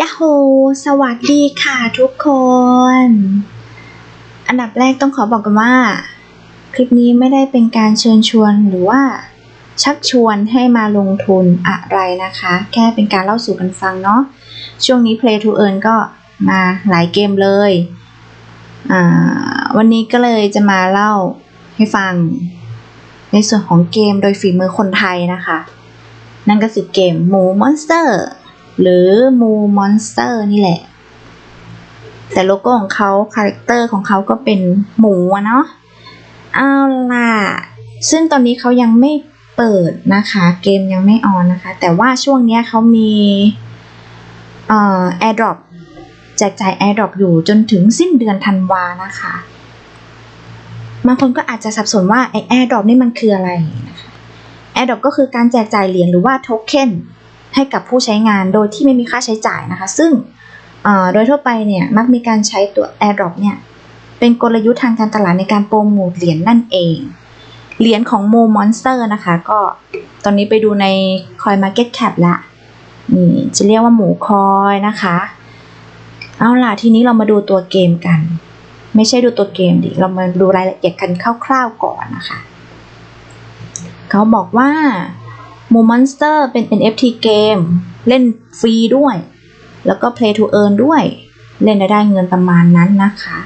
ยาโฮ สวัสดีค่ะทุกคน อันดับแรกต้องขอบอกกันว่า คลิปนี้ไม่ได้เป็นการเชิญชวนหรือว่า ชักชวนให้มาลงทุนอะไรนะคะ แค่เป็นการเล่าสู่กันฟังเนาะ ช่วงนี้ Play to Earn ก็มาหลายเกมเลยอ่าวันนี้ก็เลยจะมาเล่าให้ฟัง ในส่วนของเกมโดยฝีมือคนไทยนะคะ นั่นก็คือเกมหมูมอนสเตอร์ หรือมูมอนสเตอร์นี่แหละ แต่โลโก้ของเขาคาแรคเตอร์ของเขาก็เป็นหมูเนาะเอาล่ะ ซึ่งตอนนี้เขายังไม่เปิดนะคะ เกมยังไม่ออนนะคะ แต่ว่าช่วงนี้เขามีเอ่อ airdrop แจกจ่าย airdrop อยู่จนถึงสิ้นเดือนธันวานะคะบางคนก็อาจจะสับสนว่าไอ้ airdrop นี่มันคืออะไรนะคะ airdrop ก็คือการแจกจ่ายเหรียญหรือว่าโทเค็น ให้กับผู้ใช้งานโดยที่ไม่มีค่าใช้จ่ายนะคะ ซึ่งโดยทั่วไปเนี่ยมักมีการใช้ตัว airdrop เนี่ยเป็นกลยุทธ์ทางการตลาดในการโปรโมทเหรียญนั่นเอง เหรียญของโมมอนสเตอร์นะคะ ก็ตอนนี้ไปดูใน Coin Market Cap ละนี่จะเรียกว่าหมูคอยนะคะ เอาล่ะทีนี้เรามาดูตัวเกมกัน ไม่ใช่ดูตัวเกมดิ เรามาดูรายละเอียดกันคร่าวๆก่อนนะคะ เขาบอกว่า m o Monster เป็น NFT เกม เล่นฟรีด้วย แล้วก็ Play to Earn ด้วย เล่นได้เงินประมาณนั้นนะคะ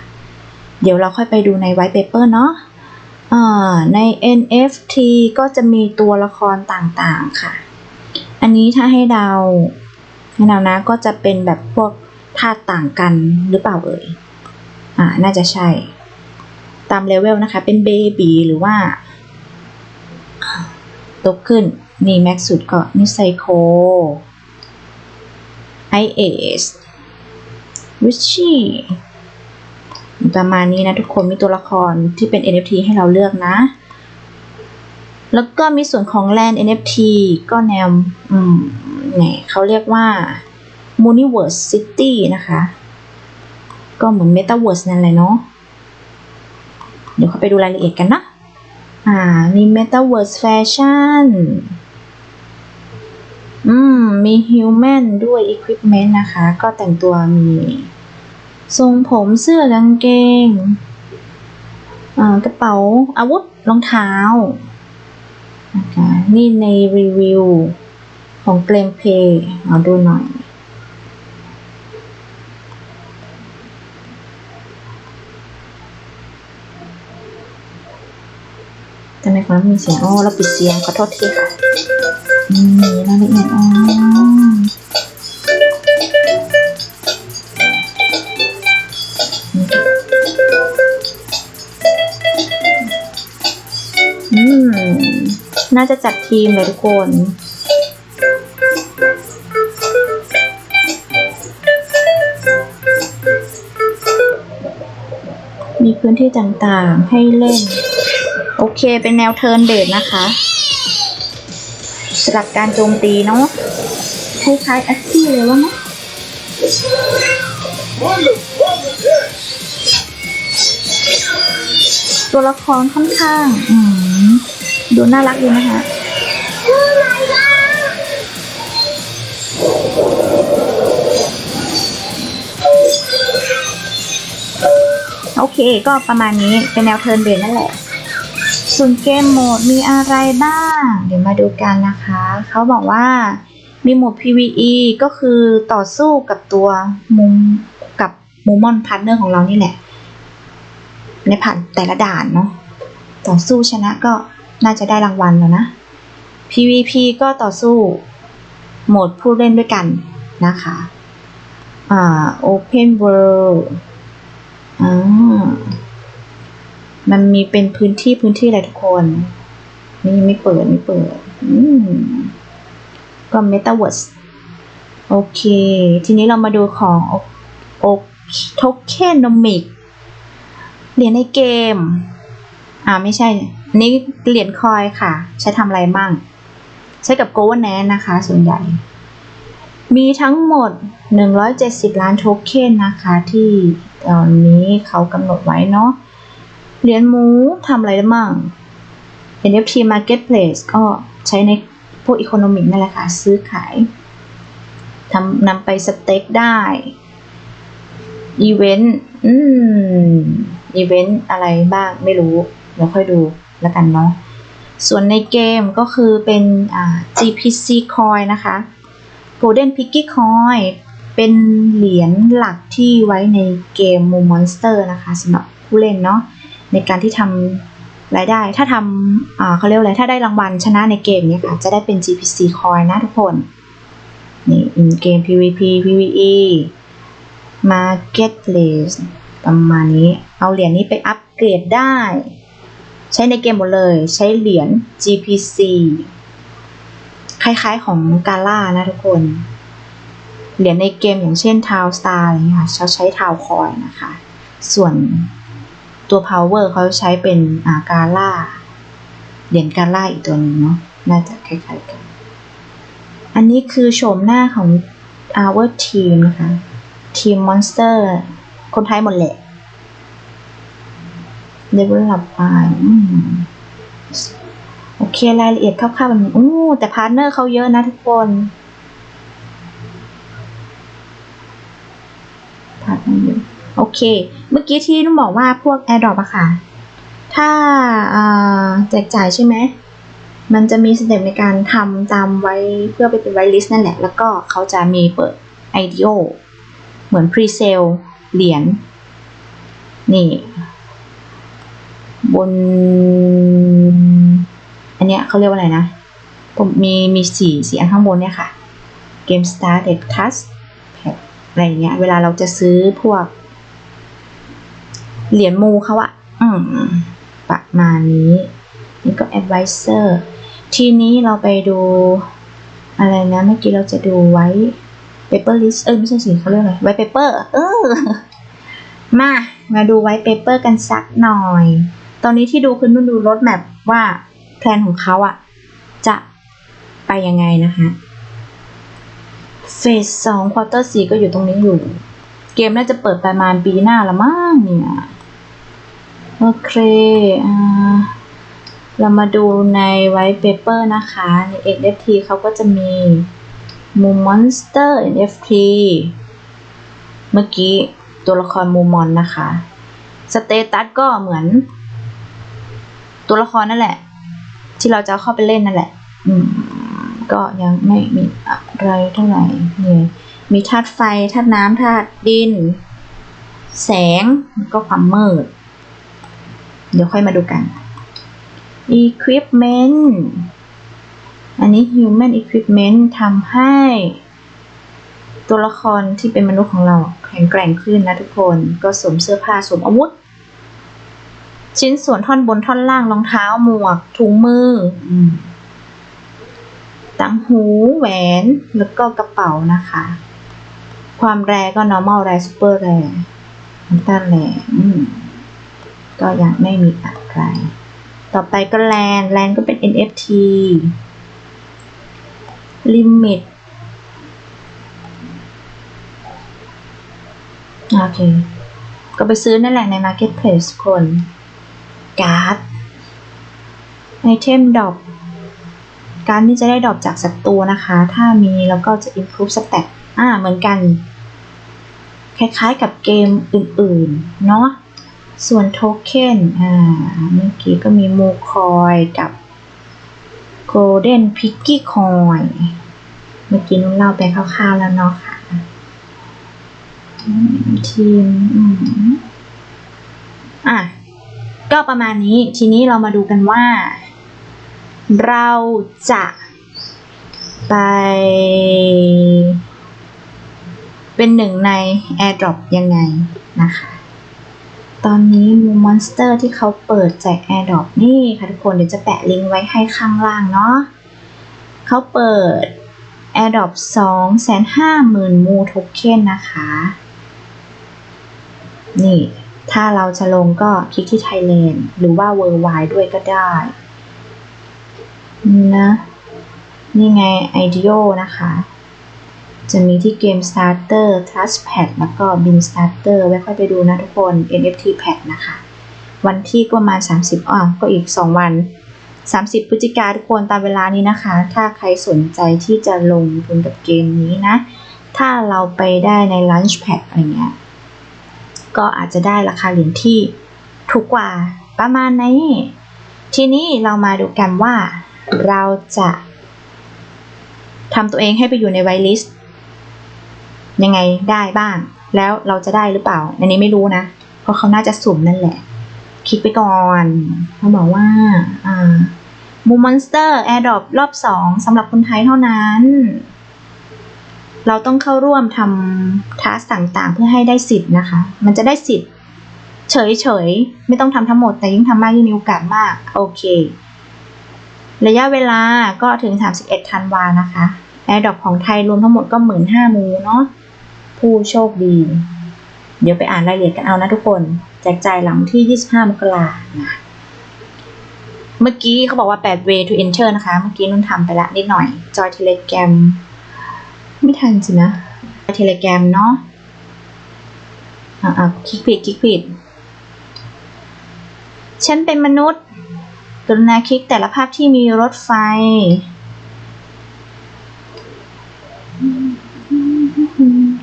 เดี๋ยวเราค่อยไปดูใน White Paper เนาะใน NFT ก็จะมีตัวละครต่างๆค่ะ อันนี้ถ้าให้เดาให้เดานะก็จะเป็นแบบพวกธาตุต่างกันหรือเปล่าเอ่ย อ่า น่าจะใช่ ตามเลเวลนะคะ เป็นเบบีหรือว่าตกขึ้น นี่แม็กสุดก็นิไซโคไอเอสวิชชี่ประมาณนี้นะทุกคนมีตัวละครที่เป็น NFT ให้เราเลือกนะ แล้วก็มีส่วนของ Land NFT ก็แนวอืมเนี่ยเขาเรียกว่า Muniverse City นะคะ ก็เหมือน Metaverse นั่นแหละเนาะเดี๋ยวเขาไปดูรายละเอียดกันนะ อ่า มี Metaverse Fashion มมี Human ด้วย Equipment นะคะ ก็แต่งตัวมีทรงผมเสื้อกางเกงกระเป๋าอาวุธรองเท้า นี่ในรีวิวของเกมเพย์เอาดูหน่อยทำไมของเรามีเสียงอ๋อเราปิดเสียงขอโทษทีค่ะอืมรายละเอียดอ๋อ น่าจะจัดทีมเลยทุกคน มีพื้นที่ต่างๆให้เล่น โอเคเป็นแนวเทิร์นเบดนะคะสำหรับการโจมตีเนาะคล้ายๆแอคซี่เลยว่าไหมตัวละครค่อนข้าง อืม ดูน่ารักดีนะคะโอเคก็ประมาณนี้เป็นแนวเทิร์นเบดนั่นแหละส่วนเกมโหมดมีอะไรบ้าง เดี๋ยวมาดูกันนะคะ เขาบอกว่ามีโหมด PVE ก็คือต่อสู้กับตัวมุมกับมูมอนพาร์ทเนอร์ของเรานี่แหละ ในผ่านแต่ละด่านเนาะต่อสู้ชนะก็ น่าจะได้รางวัลแล้วนะ PVP ก็ต่อสู้โหมดผู้เล่นด้วยกันนะคะ อ่า Open World อ่า มันมีเป็นพื้นที่พื้นที่อะไรทุกคน นี่ไม่เปิดไม่เปิด อืม ก็ Metaverse โอเค ทีนี้เรามาดูของโอโทเคนโนมิกเหรียญในเกม อ่าไม่ใช่ อันนี้เหรียญคอยค่ะ ใช้ทำอะไรบ้างใช้กับ g o v e r n a n c e นะคะ ส่วนใหญ่ มีทั้งหมด 170 ล้านโทเค็นนะคะ ที่ตอนนี้เขากำหนดไว้เนาะเหรียญหมูทำอะไรได้บ้าง NFT Marketplace ก็ใช้ในพวกอีโคโนมิกนั่นแหละค่ะ ซื้อขายทำนำไปสเต็กได้อีเวนต์ อืม อีเวนต์อะไรบ้างไม่รู้ เดี๋ยวค่อยดู แล้วกันเนาะส่วนในเกมก็คือเป็น GPC coin นะคะ Golden Piggy coin เป็นเหรียญหลักที่ไว้ในเกม Moon Monster นะคะสำหรับผู้เล่นเนาะในการที่ทำรายได้ ถ้าทำเขาเรียกอะไรถ้าได้รางวัลชนะในเกมเนี้ยค่ะ จะได้เป็น GPC coin นะทุกคนนี่ in game PVP PVE Marketplace ประมาณนี้ เอาเหรียญนี้ไปอัปเกรดได้ ใช้ในเกมหมดเลย ใช้เหรียญ GPC คล้ายๆของกาล่านะทุกคน เหรียญในเกมอย่างเช่น Town Star อะไรเงี้ยค่ะเขาใช้ Town Coin นะคะ ส่วนตัว Power เขาใช้เป็นอากาล่า เหรียญกาล่าอีกตัวหนึงเนาะ น่าจะคล้ายๆกัน อันนี้คือโฉมหน้าของ our team นะคะ ทีม Monster คนไทยหมดแหละ develop by โอเค รายละเอียดคร่าวๆแบบนี้อู้แต่พาร์ทเนอร์เขาเยอะนะทุกคนพาร์ทเนอร์เยอะโอเค เมื่อกี้ที่นุ่มบอกว่าพวก AirDrop อะค่ะ ถ้าอ่าแจกจ่ายใช่ไหม มันจะมีสเต็ปในการทำตามไว้เพื่อไปเป็นไวลิสต์นั่นแหละ แล้วก็เขาจะมีเปิด IDO เหมือน Pre-sale เหรียญนี่ บน อันเนี้ยเขาเรียกว่าอะไรนะ ผมมีมีสีสีอันข้างบนเนี่ยค่ะ Game Star Deck Touch Pad อะไรเงี้ย เวลาเราจะซื้อพวก เหรียญมูเขาอะอืมประมาณนี้ นี่ก็ Advisor ทีนี้เราไปดูอะไรนะ เมื่อกี้เราจะดูไว้ paper list เออไม่ใช่สิเขาเรียกอะไรไว้ paper เออ มา มาดูไว้ paper กันสักหน่อย ตอนนี้ที่ดูคือนุ่นดูรถแมพว่าแพลนของเขาอะจะไปยังไงนะคะเฟสสองควอเตอร์สี่ก็อยู่ตรงนี้อยู่ เกมน่าจะเปิดประมาณปีหน้าละมั้งเนี่ยโอเคเรามาดูในไว t e เปเปอร์นะคะ ใน NFT เขาก็จะมี Moon Monster NFT เมื่อกี้ตัวละครมูมอนนะคะ สเตตัสก็เหมือน ตัวละครนั่นแหละ ที่เราจะเข้าไปเล่นนั่นแหละ อืม ก็ยังไม่มีอะไรเท่าไหร่เนี่ยมีธาตุไฟธาตุน้ำธาตุดิน แสงแล้วก็ความมืด เดี๋ยวค่อยมาดูกัน equipment อันนี้ human equipment ทำให้ ตัวละครที่เป็นมนุษย์ของเราแข็งแกร่งขึ้นนะทุกคน ก็สวมเสื้อผ้าสวมอาวุธ ชิ้นส่วนท่อนบนท่อนล่างรองเท้าหมวก ถุงมืออืมตังหูแหวนแล้วก็กระเป๋านะคะ ความแรก็ normal แร super แรน้ำตาลแรอืมก็ยังไม่มีอะไร ต่อไปก็แลนแลนก็เป็น NFT limit โอเค ก็ไปซื้อนั่นแหละใน Marketplace คน การ์ดไอเทมดรอปการดนี่จะได้ดรอปจากศัตรูนะคะ ถ้ามีแล้วก็จะ improve stat อ่าเหมือนกัน คล้ายๆกับเกมอื่นๆ เนาะส่วนโทเค็นอ่าเมื่อกี้ก็มีโมคอยกับ Golden Piggy Coin เมื่อกี้นุ่นเล่าไปคร่าวๆแล้วเนาะค่ะ ทีมอืมอะ ก็ประมาณนี้ทีนี้เรามาดูกันว่า เราจะไป เป็นหนึ่งใน AirDrop ยังไงนะคะ ตอนนี้มูมอนสเตอร์ที่เขาเปิดแจก AirDrop นี่ค่ะทุกคนเดี๋ยวจะแปะลิงก์ไว้ให้ข้างล่างเนาะเขาเปิด AirDrop 250,000 มูโทเค็นนะคะ นี่ ถ้าเราจะลงก็คลิกที่ Thailand หรือว่า Worldwide ด้วยก็ได้นะนี่ไง IDEO นะคะ จะมีที่เกม Starter Touchpad แล้วก็ Bin Starter ไว้ค่อยไปดูนะทุกคน NFT Pad นะคะ วันที่ก็ประมาณ30อะก็อีก 2 วัน 30 พฤศจิกาทุกคนตามเวลานี้นะคะ ถ้าใครสนใจที่จะลงทุนกับเกมนี้นะ ถ้าเราไปได้ใน Lunch Pack อะไรเงี้ย ก็อาจจะได้ราคาเหรียญที่ถูกกว่าประมาณนี้ทีนี้เรามาดูกันว่าเราจะทำตัวเองให้ไปอยู่ในไวลิสต์ยังไงได้บ้าง แล้วเราจะได้หรือเปล่า อันนี้ไม่รู้นะ เพราะเขาน่าจะสุ่มนั่นแหละ คลิกไปก่อนเขาบอกว่าอ่ามูมอนสเตอร์แอร์ดรอปรอบสองสำหรับคนไทยเท่านั้น เราต้องเข้าร่วมทำทัสต่างๆ เพื่อให้ได้สิทธิ์นะคะ มันจะได้สิทธิ์เฉยๆ ไม่ต้องทำทั้งหมด แต่ยิ่งทำมากยิ่งมีโอกาสมาก โอเค ระยะเวลาก็ถึง 31ธันวานะคะแอร์ดอปของไทยรวมทั้งหมดก็หมื่นห้ามูเนาะผู้โชคดี เดี๋ยวไปอ่านรายละเอียดกันเอานะทุกคน แจกจ่ายหลังที่ 25 มกรานะเมื่อกี้เขาบอกว่า 8 way to enter นะคะ เมื่อกี้นุ่นทำไปละนิดหน่อย จอยเทเลแกรม ไม่ทันสินะเทเลแกรมเนาะอ่าคลิกผิดคลิกผิด ฉันเป็นมนุษย์ กรุณาคลิกแต่ละภาพที่มีรถไฟ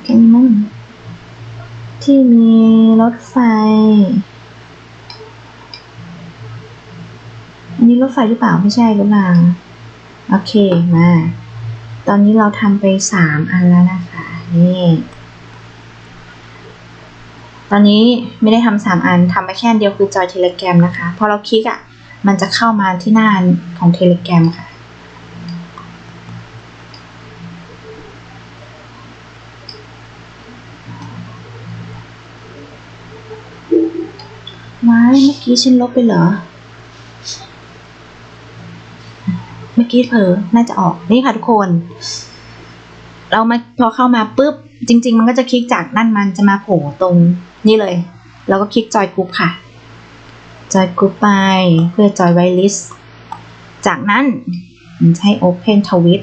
กันมั่งที่มีรถไฟ อันนี้รถไฟหรือเปล่าไม่ใช่รถราง โอเค มา ตอนนี้เราทำไปสามอันแล้วนะคะ นี่ ตอนนี้ไม่ได้ทำสามอันทำไปแค่เดียวคือจอยเทเลแกรมนะคะ พอเราคลิกอะ มันจะเข้ามาที่หน้าของเทเลแกรมค่ะว้ายเมื่อกี้ฉันลบไปเหรอ เมื่อ กี้เผลอน่าจะออกนี่ค่ะทุกคน เรามาพอเข้ามาปุ๊บ จริง ๆ มันก็จะคลิกจากนั่นมันจะมาโผล่ตรงนี่เลยแล้วก็คลิกจอยกรุ๊ปค่ะจอยกรุ๊ปไปเพื่อจอยไวลิสจากนั้นให้ Open Twit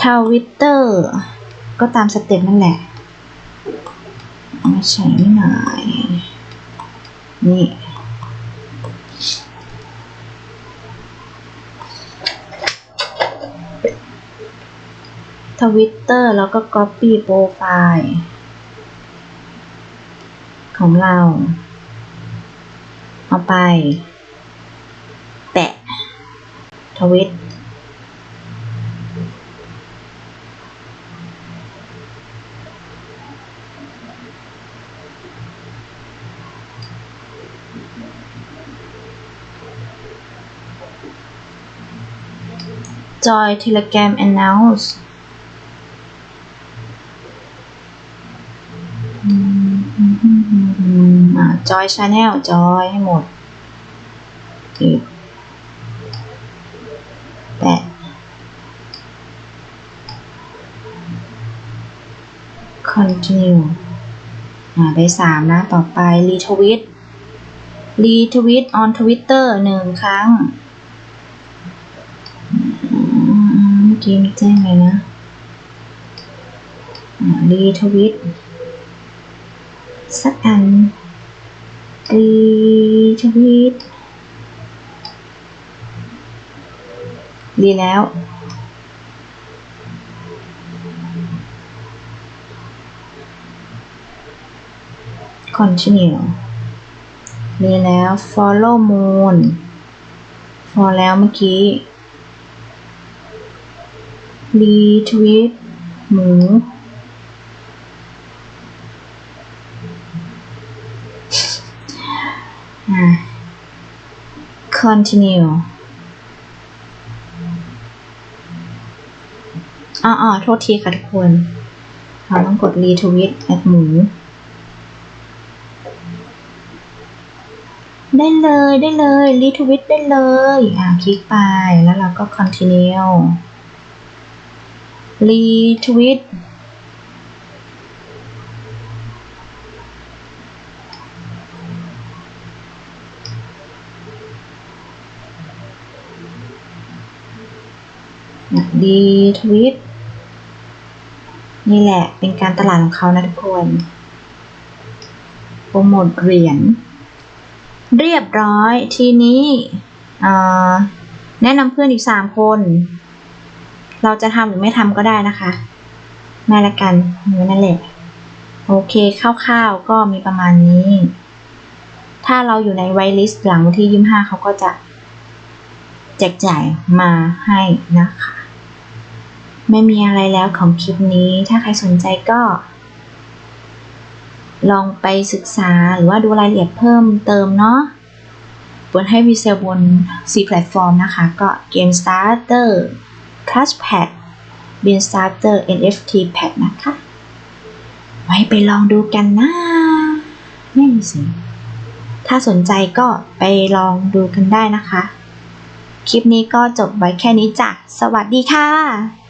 Twitter ก็ตามสเต็ปนั่นแหละเอามาใช้ไหน่อยนี่ วิตเตอร์แล้วก็ Copy โปรไฟล์ของเรา เอาไป แปะทวิตจอย Telegram Announce จอยชาแนลจอยให้หมดแปะ continue อ่าได้สามนะ ต่อไป retweet retweet on Twitter หนึ่งครั้งอืมเมื่อกี้มันแจ้งไงนะอ่ารีทวิตสักอัน รีทวิต ดีแล้ว continue ดีแล้ว follow moon for แล้วเมื่อกี้รีทวิตหมู อ่า continue อ๋ออ๋อโทษทีค่ะทุกคน เราต้องกดรีทวิตแอดหมู ได้เลยได้เลยรีทวิตได้เลย อ่าคลิกไปแล้วเราก็ continue รี ทวิตรีทวิตนี่แหละเป็นการตลาดของเขานะทุกคนโปรโมทเหรียญเรียบร้อยทีนี้แนะนำเพื่อนอีกสามคน เราจะทำหรือไม่ทำก็ได้นะคะม่ละกันนั่นแหละโอเคคร่าวๆก็มีประมาณนี้ ถ้าเราอยู่ในไวลิสต์หลังวันที่ยี่ห้าเขาก็จะแจกจ่ายมาให้นะคะ ไม่มีอะไรแล้วของคลิปนี้ ถ้าใครสนใจก็ ลองไปศึกษาหรือว่าดูรายละเอียดเพิ่มเติมเนาะบนให้วีเซลบน 4 แพลตฟอร์มนะคะ ก็ Game Starter Clutch Pad Bean Starter NFT Pad นะคะ ไว้ไปลองดูกันนะไม่มีสิถ้าสนใจก็ไปลองดูกันได้นะคะ คลิปนี้ก็จบไว้แค่นี้จ้ะ สวัสดีค่ะ